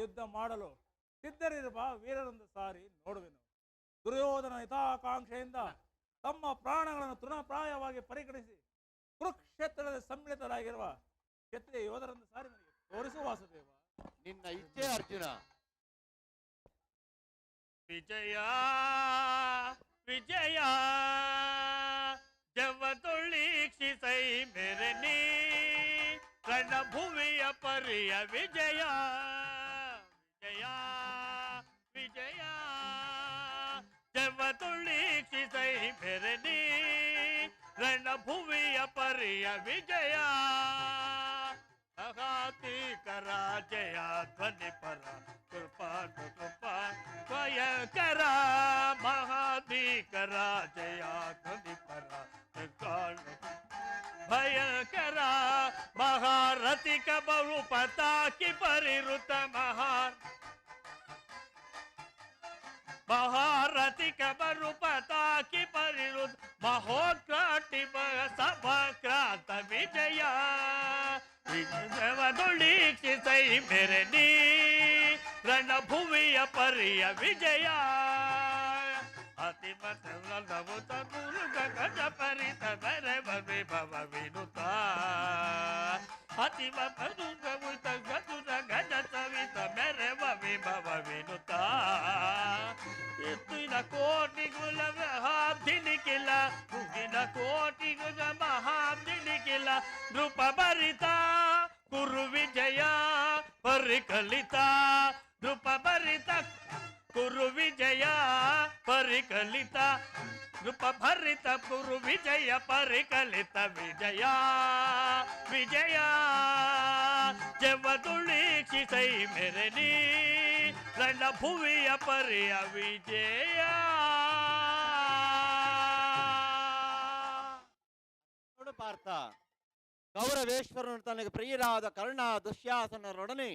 ಯುದ್ಧ ಮಾಡಲು ಸಿದ್ಧರಿರುವ ವೀರರೊಂದು ಸಾರಿ ನೋಡುವೆನು. ದುರ್ಯೋಧನ ಹಿತಾಕಾಂಕ್ಷೆಯಿಂದ ತಮ್ಮ ಪ್ರಾಣಗಳನ್ನು ತೃಣಪ್ರಾಯವಾಗಿ ಪರಿಗಣಿಸಿ ಕುರುಕ್ಷೇತ್ರದ ಸಮ್ಮಿಳಿತರಾಗಿರುವ ಕ್ಷತ್ರಿಯ ಯೋಧರನ್ನು ಸಾರಿ ನನಗೆ ತೋರಿಸು ವಾಸುದೇವ. ನಿನ್ನ ಇಚ್ಛೆ ಅರ್ಜುನ. ವಿಜಯ ವಿಜಯ ಜವತೊಳ್ಳೀಕ್ಷಿಸೈ ಮೆರನಿ ರಣಭುವಿಯ ಪರಿಯ ವಿಜಯ ವಿಜಯ. ಜವತೊಳ್ಳೀಕ್ಷಿಸೈ ಮೆರನಿ ರಣಭುವಿಯ ಪರಿಯ ವಿಜಯ ಅಘಾತೀಕರ ಜಯ ಧ್ವನಿ ಪರ ಕೃಪಾ ಕೃಪಾ ಸ್ವಯಂಕರ ಮಹಾಧೀಕರ ಜಯ ಧ್ವನಿ ಪರ ಭಯಂಕರ ಮಹಾರಥಿಕ ಬಹು ಪತಾಕಿ ಪರಿರುತ महारथिक बरुपता की परिरुद्ध महोक्रांति सभाक्रांत विजया। सही मेरे नी, रणभुविय परिय विजया। अतिमत नवत गुरु गगज परित भर भवे भव विनुता। अतिमत गुरु गगज భవ వినుత ఎత్తున కోటి గుల మహాబ్ధినికిల ముగిన కోటి గుల మహాబ్ధినికిల నృప భరిత కురు విజయ పరికలిత నృప భరిత ಕುರು ವಿಜಯ ಪರಿಕಲಿತ ನೃಪ ಭರಿತ ಕುರು ವಿಜಯ ಪರಿಕಲಿತ ವಿಜಯ ವಿಜಯ. ಜವದುಳೀಕ್ಷಿಸೈ ಮೆರನಿ ಭುವಿಯ ಪರಿಯ ವಿಜಯ. ನೋಡು ಪಾರ್ಥ, ಕೌರವೇಶ್ವರನು ತನಗೆ ಪ್ರಿಯರಾದ ಕರ್ಣ ದುಶ್ಯಾಸನರೊಡನೆ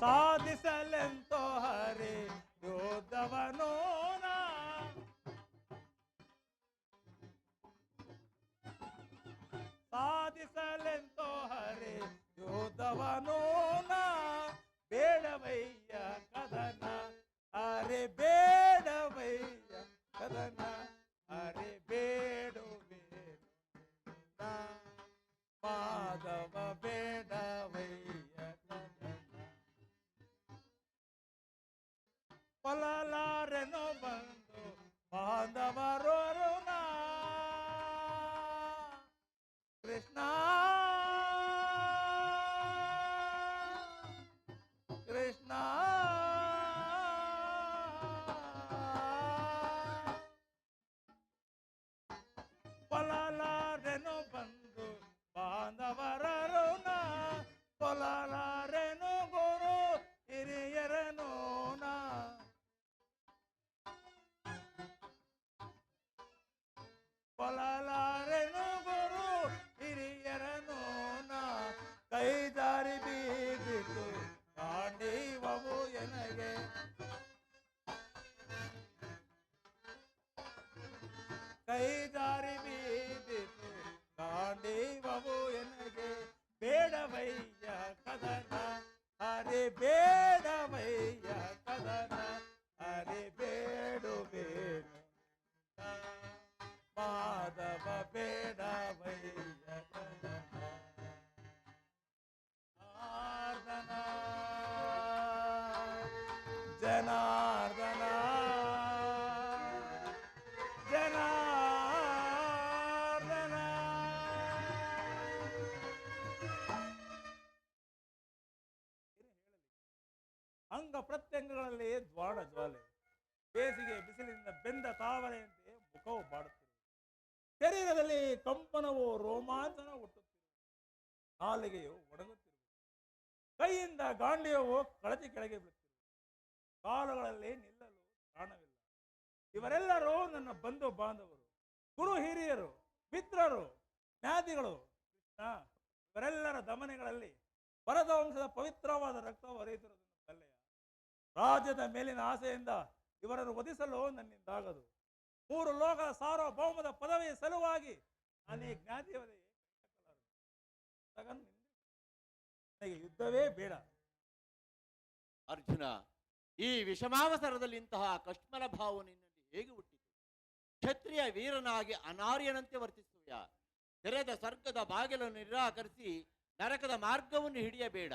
ಸಾಧಿಸಲೆಂತೋ ಹರಿ ಯೋಧವನೋ ನಾ ಸಾಧಿಸಲೆಂತೋ ಹರಿ ಯೋಧವನೋ ಪ್ರತ್ಯಂಗಗಳಲ್ಲಿ ದ್ವಾಡ ಜ್ವಾಲೆ, ಬೇಸಿಗೆ ಬಿಸಿಲಿನಿಂದ ಬೆಂದ ತಾವರೆಯಂತೆ ಮುಖವು ಬಾಡುತ್ತಿದೆ ಶರೀರದಲ್ಲಿ ಕಂಪನವು ರೋಮಾಂಚನ ಹುಟ್ಟುತ್ತದೆ ನಾಲಿಗೆಯು ಒಣಗುತ್ತಿರುವುದು ಕೈಯಿಂದ ಗಾಂಡಿಯವು ಕಳಚಿ ಕೆಳಗೆ ಬೀಳುತ್ತಿರುವುದು. ಕಾಲುಗಳಲ್ಲಿ ನಿಲ್ಲಲು ಪ್ರಾಣವಿಲ್ಲ ಇವರೆಲ್ಲರೂ ನನ್ನ ಬಂಧು ಬಾಂಧವರು, ಗುರು ಹಿರಿಯರು, ಮಿತ್ರರು ಜ್ಞಾತಿಗಳು ಕೃಷ್ಣ, ಇವರೆಲ್ಲರ ದಮನೆಗಳಲ್ಲಿ ಭರತವಂಶದ ಪವಿತ್ರವಾದ ರಕ್ತವು ಹರಿಯುತ್ತಿರುವುದನ್ನು ಬಲ್ಲೆಯ ರಾಜ್ಯದ ಮೇಲಿನ ಆಸೆಯಿಂದ ಇವರನ್ನು ವಧಿಸಲು ನನ್ನಿಂದಾಗದು. ಮೂರು ಲೋಕ ಸಾರ್ವಭೌಮದ ಪದವಿಯ ಸಲುವಾಗಿ ನಾನು ನನಗೆ ಯುದ್ಧವೇ ಬೇಡ. ಅರ್ಜುನ, ಈ ವಿಷಮಾವಸರದಲ್ಲಿ ಇಂತಹ ಕಷ್ಮಲ ಭಾವ ನಿನ್ನಲ್ಲಿ ಹೇಗೆ ಹುಟ್ಟಿತು? ಕ್ಷತ್ರಿಯ ವೀರನಾಗಿ ಅನಾರ್ಯನಂತೆ ವರ್ತಿಸುವ ತೆರೆದ ಸ್ವರ್ಗದ ಬಾಗಿಲನ್ನು ನಿರಾಕರಿಸಿ ನರಕದ ಮಾರ್ಗವನ್ನು ಹಿಡಿಯಬೇಡ.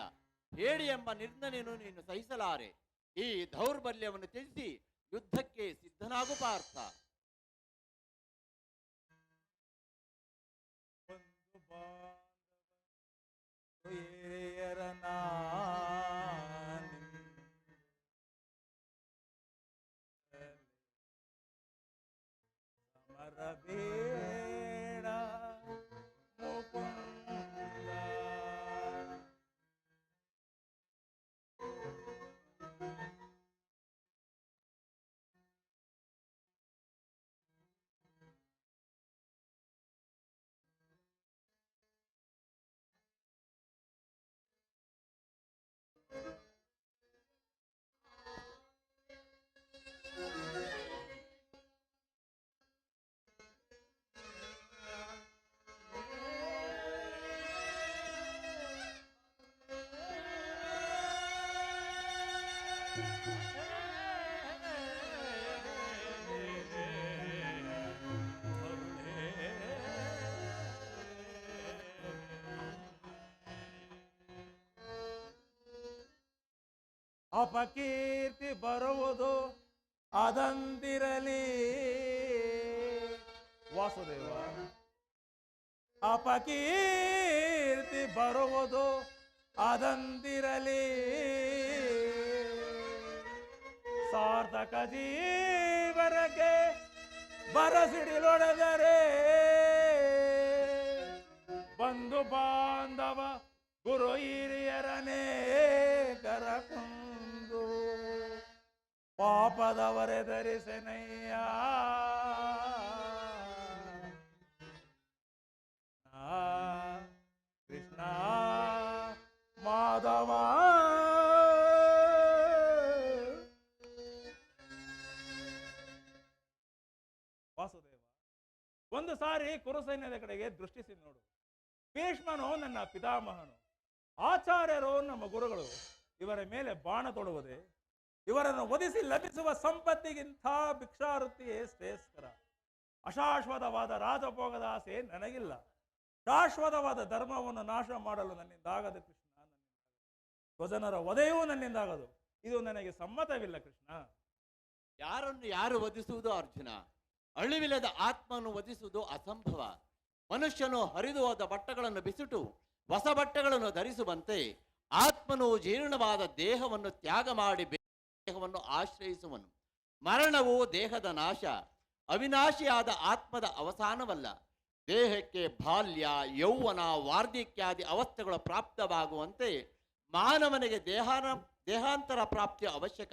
ಹೇಳಿ ಎಂಬ ನಿರ್ಣಯನು ನೀನು ಸಹಿಸಲಾರೆ. ಈ ದೌರ್ಬಲ್ಯವನ್ನು ತಿಳಿಸಿ ಯುದ್ಧಕ್ಕೆ ಸಿದ್ಧನಾಗು ಪಾರ್ಥ ಅಪಕೀರ್ತಿ ಬರುವುದು ಅದಂದಿರಲಿ ವಾಸುದೇವ, ಅಪಕೀರ್ತಿ ಬರುವುದು ಅದಂದಿರಲಿ ಸಾರ್ಥಕ ಜೀವನಕ್ಕೆ ಬರಸಿಡಿಲೊಡೆದರೆ ಬಂಧು ಬಾಂಧವ ಗುರು ಹಿರಿಯರನೇ ಕರಕುಂದು ಪಾಪದವರೆ ಧರಿಸೆನಯ್ಯ ಕೃಷ್ಣ ಮಾಧವ. ವಾಸುದೇವ, ಒಂದು ಸಾರಿ ಕುರುಸೈನ್ಯದ ಕಡೆಗೆ ದೃಷ್ಟಿಸಿ ನೋಡು. ಭೀಷ್ಮನು ನನ್ನ ಪಿತಾಮಹನು. ಆಚಾರ್ಯರು ನಮ್ಮ ಗುರುಗಳು ಇವರ ಮೇಲೆ ಬಾಣ ತೊಡುವುದೇ ಇವರನ್ನು ಒದಿಸಿ ಲಭಿಸುವ ಸಂಪತ್ತಿಗಿಂತ ಭಿಕ್ಷಾವೃತ್ತಿಯೇ ಶ್ರೇಷ್ಠರ. ಅಶಾಶ್ವತವಾದ ರಾಜಭೋಗದ ಆಸೆ ನನಗಿಲ್ಲ. ಶಾಶ್ವತವಾದ ಧರ್ಮವನ್ನು ನಾಶ ಮಾಡಲು ನನ್ನಿಂದಾಗದು ಕೃಷ್ಣ. ಸ್ವಜನರ ವಧೆಯೂ ನನ್ನಿಂದಾಗದು ಇದು ನನಗೆ ಸಮ್ಮತವಿಲ್ಲ ಕೃಷ್ಣ. ಯಾರನ್ನು ಯಾರು ವಧಿಸುವುದು ಅರ್ಜುನ? ಅಳಿವಿಲ್ಲದ ಆತ್ಮವನ್ನು ವಧಿಸುವುದು ಅಸಂಭವ. ಮನುಷ್ಯನು ಹರಿದು ಹೋದ ಬಟ್ಟೆಗಳನ್ನು ಬಿಸಿಟು, ಹೊಸ ಬಟ್ಟೆಗಳನ್ನು ಧರಿಸುವಂತೆ ಆತ್ಮನು ಜೀರ್ಣವಾದ ದೇಹವನ್ನು ತ್ಯಾಗ ಮಾಡಿ ದೇಹವನ್ನು ಆಶ್ರಯಿಸುವನು. ಮರಣವು ದೇಹದ ನಾಶ, ಅವಿನಾಶಿಯಾದ ಆತ್ಮದ ಅವಸಾನವಲ್ಲ. ದೇಹಕ್ಕೆ ಬಾಲ್ಯ, ಯೌವನ, ವಾರ್ಧಕ್ಯಾದಿ ಅವಸ್ಥೆಗಳು ಪ್ರಾಪ್ತವಾಗುವಂತೆ ಮಾನವನಿಗೆ ದೇಹಾನ, ದೇಹಾಂತರ ಪ್ರಾಪ್ತಿ ಅವಶ್ಯಕ.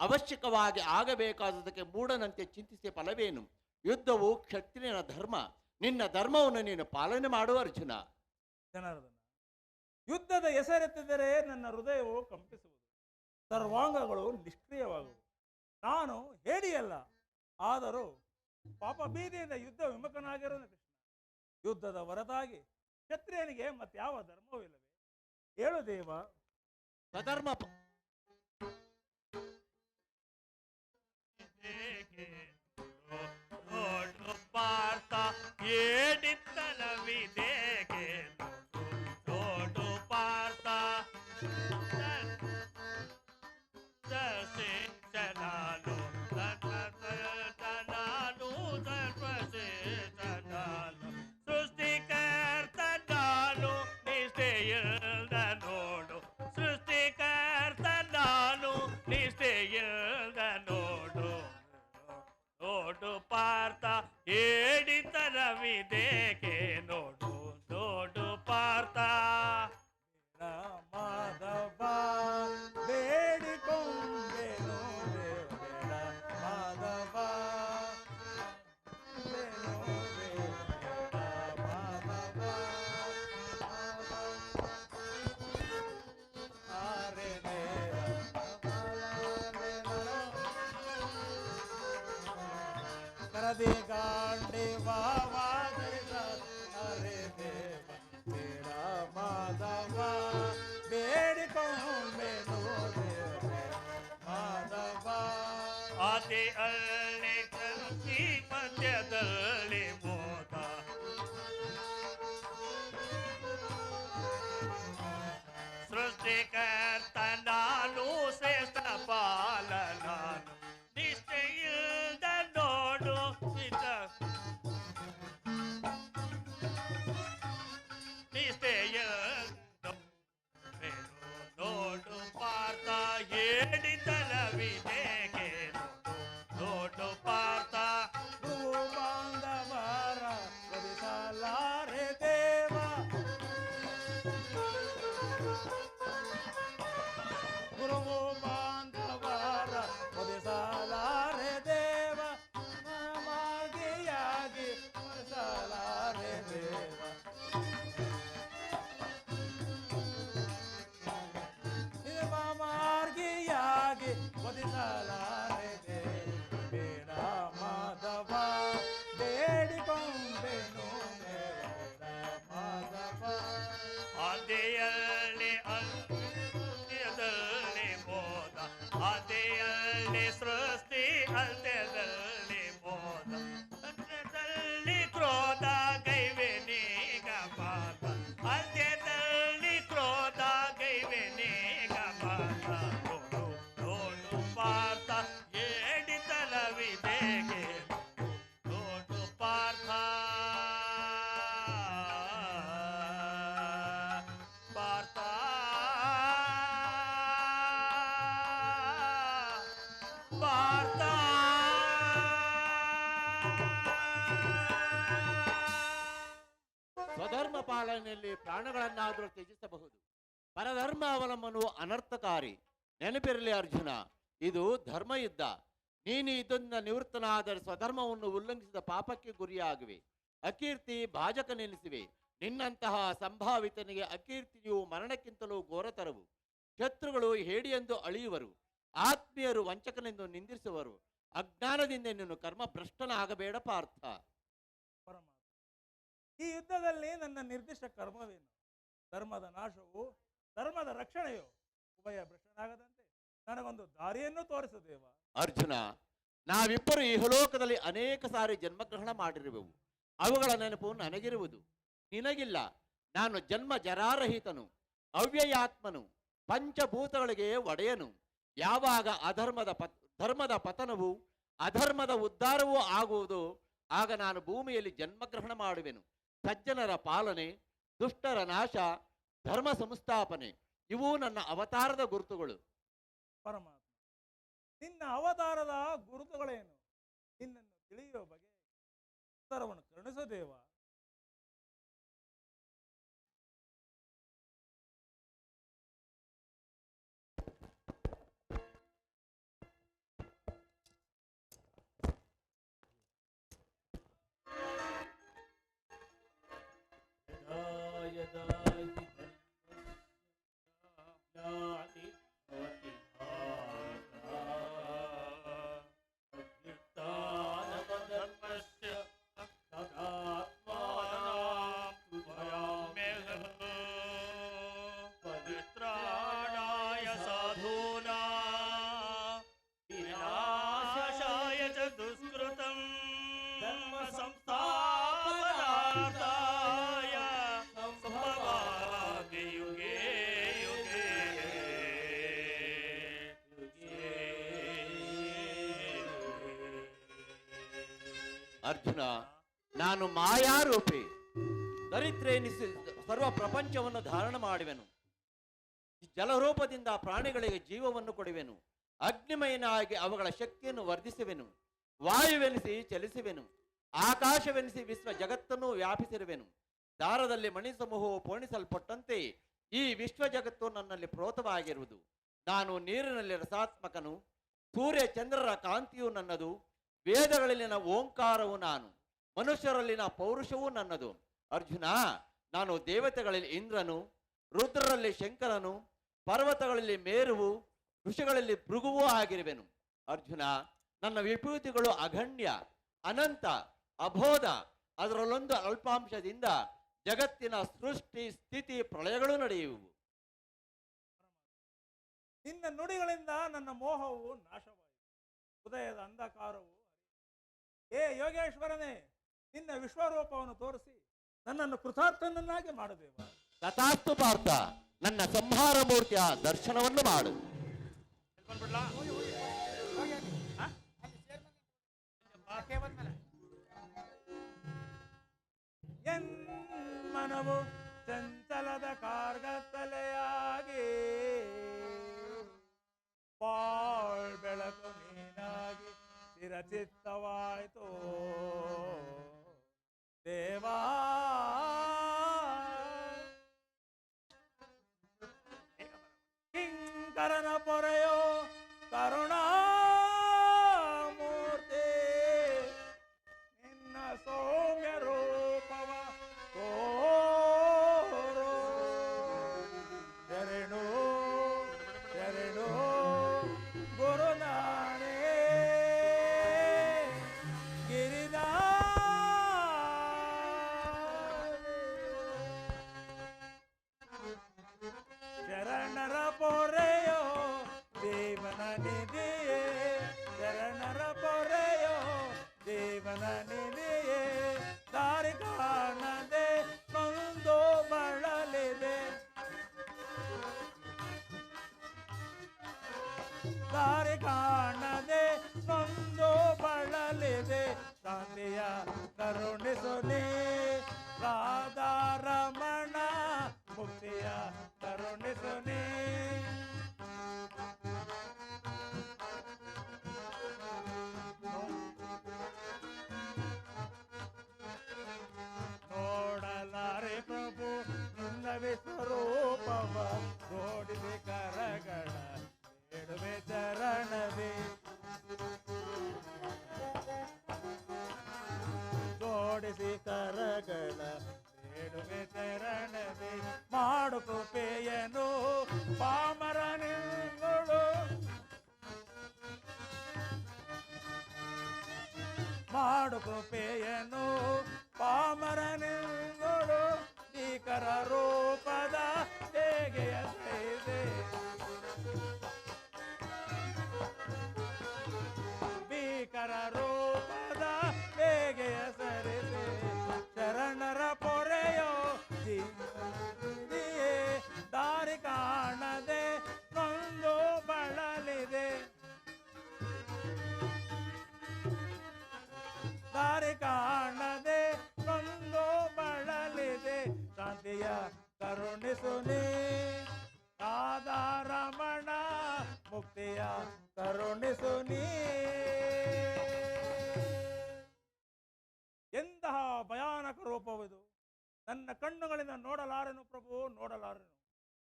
ಅವಶ್ಯಕವಾಗಿ ಆಗಬೇಕಾದದಕ್ಕೆ ಮೂಢನಂತೆ ಚಿಂತಿಸಿ ಫಲವೇನು? ಯುದ್ಧವು ಕ್ಷತ್ರಿಯನ ಧರ್ಮ. ನಿನ್ನ ಧರ್ಮವನ್ನು ನೀನು ಪಾಲನೆ ಮಾಡುವ ಅರ್ಜುನ. ಜನಾರ್ದನ, ಯುದ್ಧದ ಹೆಸರೆತ್ತಿದರೆ ನನ್ನ ಹೃದಯವು ಕಂಪಿಸುವುದು. ಸರ್ವಾಂಗಗಳು ನಿಷ್ಕ್ರಿಯವಾಗುವು. ನಾನು ಹೇಳಿಯಲ್ಲ ಆದರೂ ಪಾಪ ಬೀದಿಯಿಂದ ಯುದ್ಧ ವಿಮುಖನಾಗಿರೋ ಕೃಷ್ಣ. ಯುದ್ಧದ ಹೊರತಾಗಿ ಕ್ಷತ್ರಿಯನಿಗೆ ಮತ್ಯಾವ ಧರ್ಮವಿಲ್ಲವೇ? ಹೇಳು ದೇವ. ಸ್ವಧರ್ಮ ಪರಧರ್ಮ ಅವಲಂಬನವು ಅನರ್ಥಕಾರಿ. ನೆನಪಿರಲಿ ಅರ್ಜುನ, ಇದು ಧರ್ಮ ಯುದ್ಧ. ನೀನು ಇದನ್ನ ನಿವೃತ್ತನಾದರೆ ಸ್ವಧರ್ಮವನ್ನು ಉಲ್ಲಂಘಿಸಿದ ಪಾಪಕ್ಕೆ ಗುರಿಯಾಗುವೆ. ಅಕೀರ್ತಿ ಭಾಜಕ ನೆನೆಸಿವೆ ನಿನ್ನಂತಹ ಸಂಭಾವಿತನಿಗೆ ಅಕೀರ್ತಿಯು ಮರಣಕ್ಕಿಂತಲೂ ಘೋರತರವು ಶತ್ರುಗಳು ಹೇಡಿಯೆಂದು ಅಳಿಯುವರು. ಆತ್ಮೀಯರು ವಂಚಕನೆಂದು ನಿಂದಿಸುವರು. ಅಜ್ಞಾನದಿಂದ ನೀನು ಕರ್ಮ ಭ್ರಷ್ಟನಾಗಬೇಡ ಪಾರ್ಥ ಈ ಯುದ್ಧದಲ್ಲಿ ನನ್ನ ನಿರ್ದಿಷ್ಟ ಕರ್ಮವೇನು? ಧರ್ಮದ ನಾಶವು ಧರ್ಮದ ರಕ್ಷಣೆಯು ಉಭಯ ಭ್ರಷ್ಟನಾಗದಂತೆ ನನಗೊಂದು ದಾರಿಯನ್ನು ತೋರಿಸು ದೇವ. ಅರ್ಜುನ, ನಾವಿಬ್ಬರು ಇಹಲೋಕದಲ್ಲಿ ಅನೇಕ ಸಾರಿ ಜನ್ಮಗ್ರಹಣ ಮಾಡಿರುವೆವು. ಅವುಗಳ ನೆನಪು ನನಗಿರುವುದು. ನಿನಗಿಲ್ಲ. ನಾನು ಜನ್ಮ ಜರಾರಹಿತನು, ಅವ್ಯಯಾತ್ಮನು, ಪಂಚಭೂತಗಳಿಗೆ ಒಡೆಯನು. ಯಾವಾಗ ಅಧರ್ಮದ ಪತ್, ಧರ್ಮದ ಪತನವು ಅಧರ್ಮದ ಉದ್ಧಾರವೂ ಆಗುವುದು ಆಗ ನಾನು ಭೂಮಿಯಲ್ಲಿ ಜನ್ಮಗ್ರಹಣ ಮಾಡುವೆನು. ಸಜ್ಜನರ ಪಾಲನೆ, ದುಷ್ಟರ ನಾಶ ಧರ್ಮ ಸಂಸ್ಥಾಪನೆ ಇವು ನನ್ನ ಅವತಾರದ ಗುರುತುಗಳು. ಪರಮಾತ್ಮ ನಿನ್ನ ಅವತಾರದ ಗುರುತುಗಳೇನು? ನಿನ್ನನ್ನು ತಿಳಿಯುವ ಬಗೆ ಉತ್ತರವನ್ನು ಕರುಣಿಸು ದೇವ. ಸರ್ವ ಪ್ರಪಂಚವನ್ನು ಧಾರಣ ಮಾಡುವೆನು. ಜಲರೂಪದಿಂದ ಪ್ರಾಣಿಗಳಿಗೆ ಜೀವವನ್ನು ಕೊಡುವೆನು. ಅಗ್ನಿಮಯನಾಗಿ ಅವುಗಳ ಶಕ್ತಿಯನ್ನು ವರ್ಧಿಸುವೆನು. ವಾಯುವೆನಿಸಿ ಚಲಿಸುವೆನು. ಆಕಾಶವೆನಿಸಿ ವಿಶ್ವ ಜಗತ್ತನ್ನು ವ್ಯಾಪಿಸಿರುವೆನು. ದಾರದಲ್ಲಿ ಮಣಿ ಸಮೂಹವು ಪೋಣಿಸಲ್ಪಟ್ಟಂತೆ ಈ ವಿಶ್ವ ಜಗತ್ತು ನನ್ನಲ್ಲಿ ಪ್ರೋತವಾಗಿರುವುದು. ನಾನು ನೀರಿನಲ್ಲಿ ರಸಾತ್ಮಕನು. ಸೂರ್ಯ ಚಂದ್ರರ ಕಾಂತಿಯು ನನ್ನದು. ವೇದಗಳಲ್ಲಿನ ಓಂಕಾರವು ನಾನು. ಮನುಷ್ಯರಲ್ಲಿನ ಪೌರುಷವೂ ನನ್ನದು. ಅರ್ಜುನ, ನಾನು ದೇವತೆಗಳಲ್ಲಿ ಇಂದ್ರನು, ರುದ್ರರಲ್ಲಿ ಶಂಕರನು, ಪರ್ವತಗಳಲ್ಲಿ ಮೇರುವು ಋಷಿಗಳಲ್ಲಿ ಭೃಗುವೂ ಆಗಿರುವೆನು. ಅರ್ಜುನ, ನನ್ನ ವಿಭೂತಿಗಳು ಅಗಣ್ಯ ಅನಂತ, ಅಬೋಧ, ಅದರಲ್ಲೊಂದು ಅಲ್ಪಾಂಶದಿಂದ ಜಗತ್ತಿನ ಸೃಷ್ಟಿ, ಸ್ಥಿತಿ, ಪ್ರಳಯಗಳು ನಡೆಯುವು. ನಿನ್ನ ನುಡಿಗಳಿಂದ ನನ್ನ ಮೋಹವು ನಾಶವಾಯಿತು. ಹೃದಯದ ಅಂಧಕಾರವು. ಏ ಯೋಗೇಶ್ವರನೇ, ನಿನ್ನ ವಿಶ್ವರೂಪವನ್ನು ತೋರಿಸಿ. ನನ್ನನ್ನು ಕೃತಾರ್ಥನನ್ನಾಗಿ ಮಾಡುದೇವ ತಥಾಸ್ತು ಪಾರ್ಥ ನನ್ನ ಸಂಹಾರ ಮೂರ್ತಿಯ ದರ್ಶನವನ್ನು ಮಾಡು. ಎನ್ ಮನವು ಚಂಚಲದ ಕಾರ್ಗತ್ತಲೆಯಾಗಿ ಬಾಳ್ ಬೆಳಕು ನೀನಾಗಿ ಚಿರಚಿತ್ತವಾಯಿತು. ದೇವಾ ದಾರಿ ಕಾಣದೆ ನೊಂದು ಬಳಲಿದೆ ಶಾಂತಿಯ ಕರುಣಿಸುನಿ ಮಾಡು ಕೃಪೆಯನು ಪಾಮರನಿಗಳು ಭೀಕರ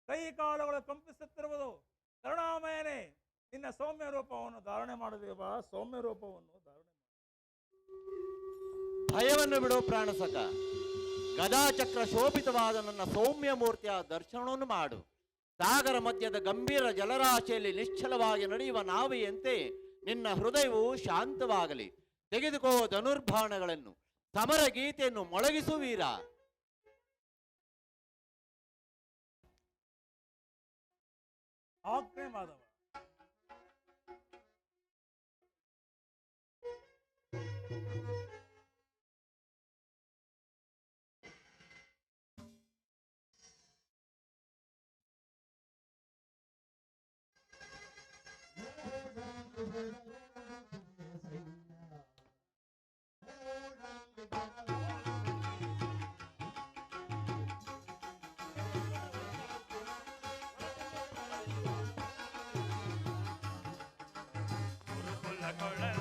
ಕೈ ಕಾಲುಗಳು ಕಂಪಿಸುತ್ತಿರುವುದು ಕರುಣಾಮಯನೇ. ನಿನ್ನ ಸೌಮ್ಯ ರೂಪವನ್ನು ಧಾರಣೆ ಮಾಡದೇವ ಸೌಮ್ಯ ರೂಪವನ್ನು ಧಾರಣೆ. ಭಯವನ್ನು ಬಿಡು ಪ್ರಾಣಸಕ. ಗದಾಚಕ್ರ ಶೋಭಿತವಾದ ನನ್ನ ಸೌಮ್ಯ ಮೂರ್ತಿಯ ದರ್ಶನವನ್ನು ಮಾಡು. ಸಾಗರ ಮಧ್ಯದ ಗಂಭೀರ ಜಲರಾಶಿಯಲ್ಲಿ ನಿಶ್ಚಲವಾಗಿ ನಡೆಯುವ ನಾವೆಯಂತೆ ನಿನ್ನ ಹೃದಯವು ಶಾಂತವಾಗಲಿ. ತೆಗೆದುಕೋ ಧನುರ್ಬಾಣಗಳನ್ನು. ಸಮರ ಗೀತೆಯನ್ನು ಮೊಳಗಿಸು Hakkı mı? I.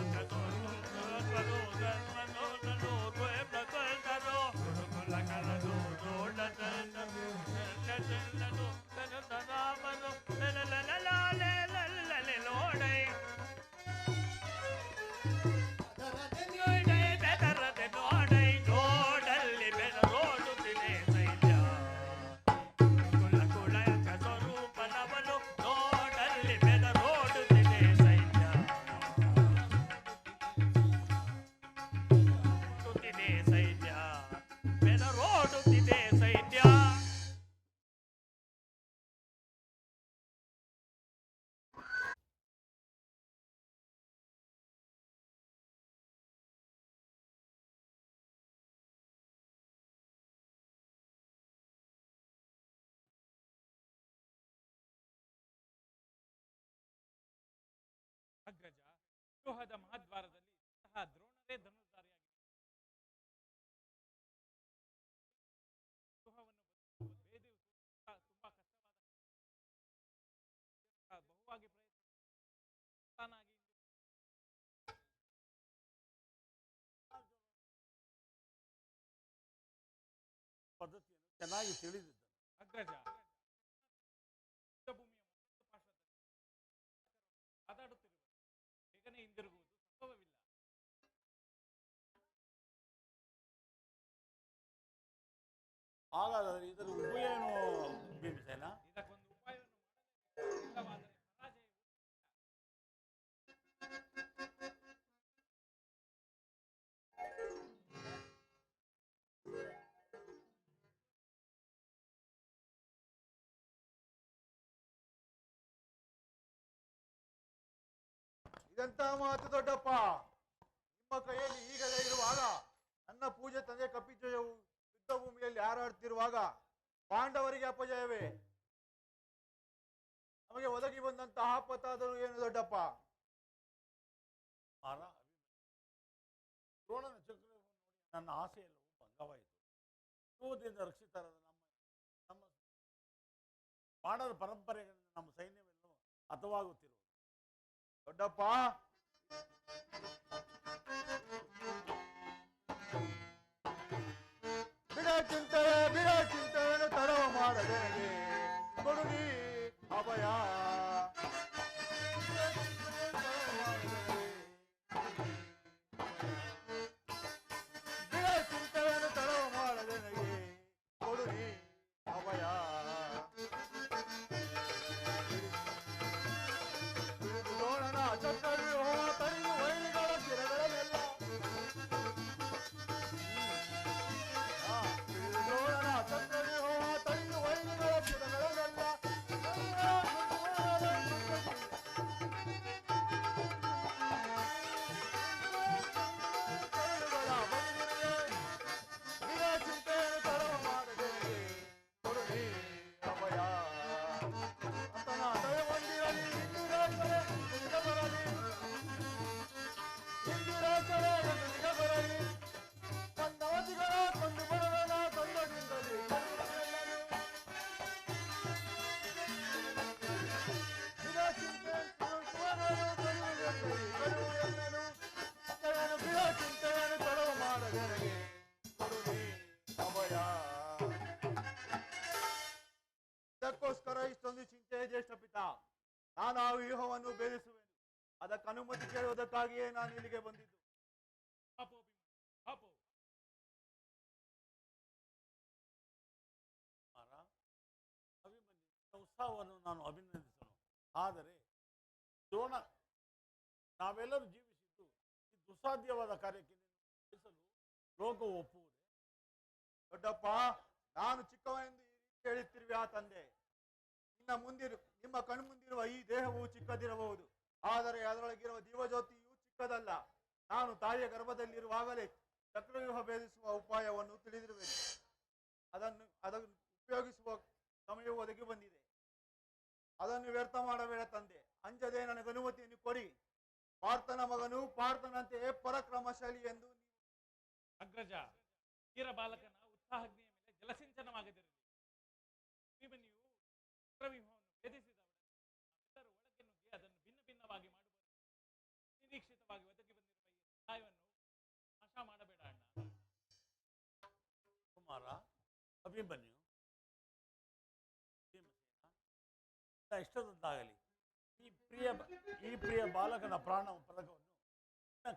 ವ್ಯೂಹದ ಮಹಾದ್ವಾರದಲ್ಲಿ ಸಹ ದ್ರೋಣರೇ ಧನುರ್ಧಾರಿಯಾಗಿ ವ್ಯೂಹವನ್ನು ಬದಿಸುವುದು ಬೇದಿಯು ತುಂಬಾ ತುಂಬಾ ಕಷ್ಟವಾದ ಬಹುವಾಗಿ ಪ್ರಯತ್ನ ತಾನಾಗಿ ಪದ್ಧತಿಯನ್ನು ಚೆನ್ನಾಗಿ ತಿಳಿದಿದ್ದ ಅಗ್ರಜ ಹಾಗಾದರೆ ಇದರ ಉಪಯೋಗ ಭೀಮಸೇನ ಇದಕ್ಕೊಂದು ಉಪಾಯವನ್ನು ಮಾಡಲೇಬೇಕು ಇಲ್ಲವಾದರೆ ಪರಾಜಯವು ಇದೆಂತ ಮಾತು ದೊಡ್ಡಪ್ಪ ನಿಮ್ಮ ಕೈಯಲ್ಲಿ ಈಗಲೇ ಇರುವಾಗ ನನ್ನ ಪೂಜೆ ತಂದೆ ಕಪಿಜಯವು ಯುದ್ಧ ಭೂಮಿಯಲ್ಲಿ ಹಾರಾಡ್ತಿರುವಾಗ ಪಾಂಡವರಿಗೆ ಅಪಜಯವೇ? ನಮಗೆ ಒದಗಿ ಬಂದಂತಹ ಆಪತ್ತಾದರೂ ಏನು ದೊಡ್ಡಪ್ಪ? ದ್ರೋಣನ ಚಕ್ರವನ್ನು ನೋಡಿ ನನ್ನ ಆಸೆಯೆಲ್ಲವೂ ಭಂಗವಾಯಿತು. ಕ್ರೋಧದಿಂದ ರಕ್ಷಿತರಾದ ನಮ್ಮ ನಮ್ಮ ಬಾಣದ ಪರಂಪರೆಗಳಿಂದ ನಮ್ಮ ಸೈನ್ಯವೆಲ್ಲವೂ ಹತವಾಗುತ್ತಿರುವುದು. ದೊಡ್ಡಪ್ಪ! પયા ನಾನು ಆ ವ್ಯೂಹವನ್ನು ಭೇದಿಸುವೆನು ಅದಕ್ಕೆ ಅನುಮತಿ ಕೇಳುವುದಕ್ಕಾಗಿಯೇ ನಾನು ಇಲ್ಲಿಗೆ ಬಂದಿದ್ದು. ಉತ್ಸಾಹವನ್ನು ನಾನು ಅಭಿನಂದಿಸಲು ಆದರೆ ದ್ರೋಣ ನಾವೆಲ್ಲರೂ ಜೀವಿಸಿದ್ದು ಈ ದುಸ್ಸಾಧ್ಯವಾದ ಕಾರ್ಯಕ್ಕೆ ಲೋಕವು ಒಪ್ಪುವುದೇ? ದೊಡ್ಡಪ್ಪ ನಾನು ಚಿಕ್ಕವನೆಂದು ಹೇಳುತ್ತಿರುವೆ ಆ ತಂದೆ. ನಿನ್ನ ಮುಂದಿರು, ನಿಮ್ಮ ಕಣ್ಮುಂದಿರುವ ಈ ದೇಹವು ಚಿಕ್ಕದಿರಬಹುದು. ಆದರೆ ಅದರೊಳಗಿರುವ ಜೀವಜ್ಯೋತಿಯು ಚಿಕ್ಕದಲ್ಲ. ನಾನು ತಾಯಿಯ ಗರ್ಭದಲ್ಲಿರುವಾಗಲೇ ಚಕ್ರವ್ಯೂಹ ಭೇದಿಸುವ ಉಪಾಯವನ್ನು ತಿಳಿದಿರುವೆನು. ಅದನ್ನು ಅದನ್ನು ಉಪಯೋಗಿಸುವ ಸಮಯ ಒದಗಿ ಬಂದಿದೆ. ಅದನ್ನು ವ್ಯರ್ಥ ಮಾಡಬೇಡ ತಂದೆ. ಅಂಜದೆ ನನಗೆ ಅನುಮತಿಯನ್ನು ಕೊಡಿ. ಪಾರ್ಥನ ಮಗನು ಪಾರ್ಥನಂತೆಯೇ ಪರಾಕ್ರಮಶಾಲಿ ಎಂದು ಅಗ್ರಜ ಬಾಲಕನ ಉತ್ಸಾಹಜ್ಞೆಯ ಮೇಲೆ ಜಲಸಿಂಚನವಾಗದಿರಲಿ. ಅಭಿಮನ್ಯು ಚಕ್ರವ್ಯೂಹವನ್ನು ಭೇದಿಸಿದ ಒಡನೆ ನಾವೆಲ್ಲರೂ ಒಳಗೆ ನುಗ್ಗಿ ಅದನ್ನು ಭಿನ್ನ ಭಿನ್ನವಾಗಿ ಮಾಡುವ ನಿರೀಕ್ಷಿತವಾಗಿ ಒದಗಿ ಬಂದಿರುವ ಈ ಸಹಾಯವನ್ನು ನಾಶ ಮಾಡಬೇಡ ಅಣ್ಣ. ಕುಮಾರ, ಅಭಿಮನ್ಯು ಇಷ್ಟದಂತಾಗಲಿ ಈ ಪ್ರಿಯ ಈ ಪ್ರಿಯ ಬಾಲಕನ ಪ್ರಾಣ ಪದಕವನ್ನು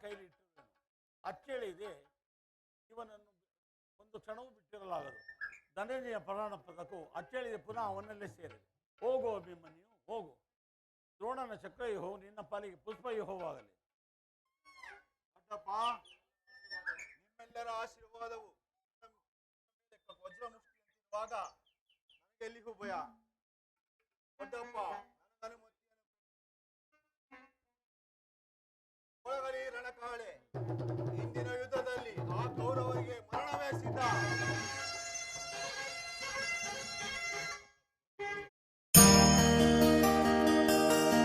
ಕೈಲಿಟ್ಟಿರುವೆನು ಅಚ್ಚೇಳಿದೆ ಇವನನ್ನು ಒಂದು ಕ್ಷಣವೂ ಬಿಟ್ಟಿರಲಾಗದು ಧನಂಜಯ ಪ್ರಾಣ ಪದಕವು ಅಚ್ಚೇಳಿದೆ ಪುನಃ ಅವನಲ್ಲೇ ಸೇರಿದೆ ಹೋಗೋ ಅಭಿಮನ್ಯು ಹೋಗು. ದ್ರೋಣನ ಚಕ್ರ ಹೋಗು ನಿನ್ನ ಪಾಲಿಗೆ ಪುಷ್ಪ ಯಹೋವಾಗಲಿ. ಅಡ್ಡಪ್ಪ, ನಿಮ್ಮೆಲ್ಲರ ಆಶೀರ್ವಾದವು ವಜ್ರಮುಷ್ಟಿಯಂತಿರುವಾಗ ನನಗೆ ಎಲ್ಲಿಗೂ ಭಯ. ಅಡ್ಡಪ್ಪ ರಣಕಾಳೆ. ಇಂದಿನ ಯುದ್ಧದಲ್ಲಿ ಆ ಕೌರವರಿಗೆ ಮರಣವೇ ಸಿದ್ಧ.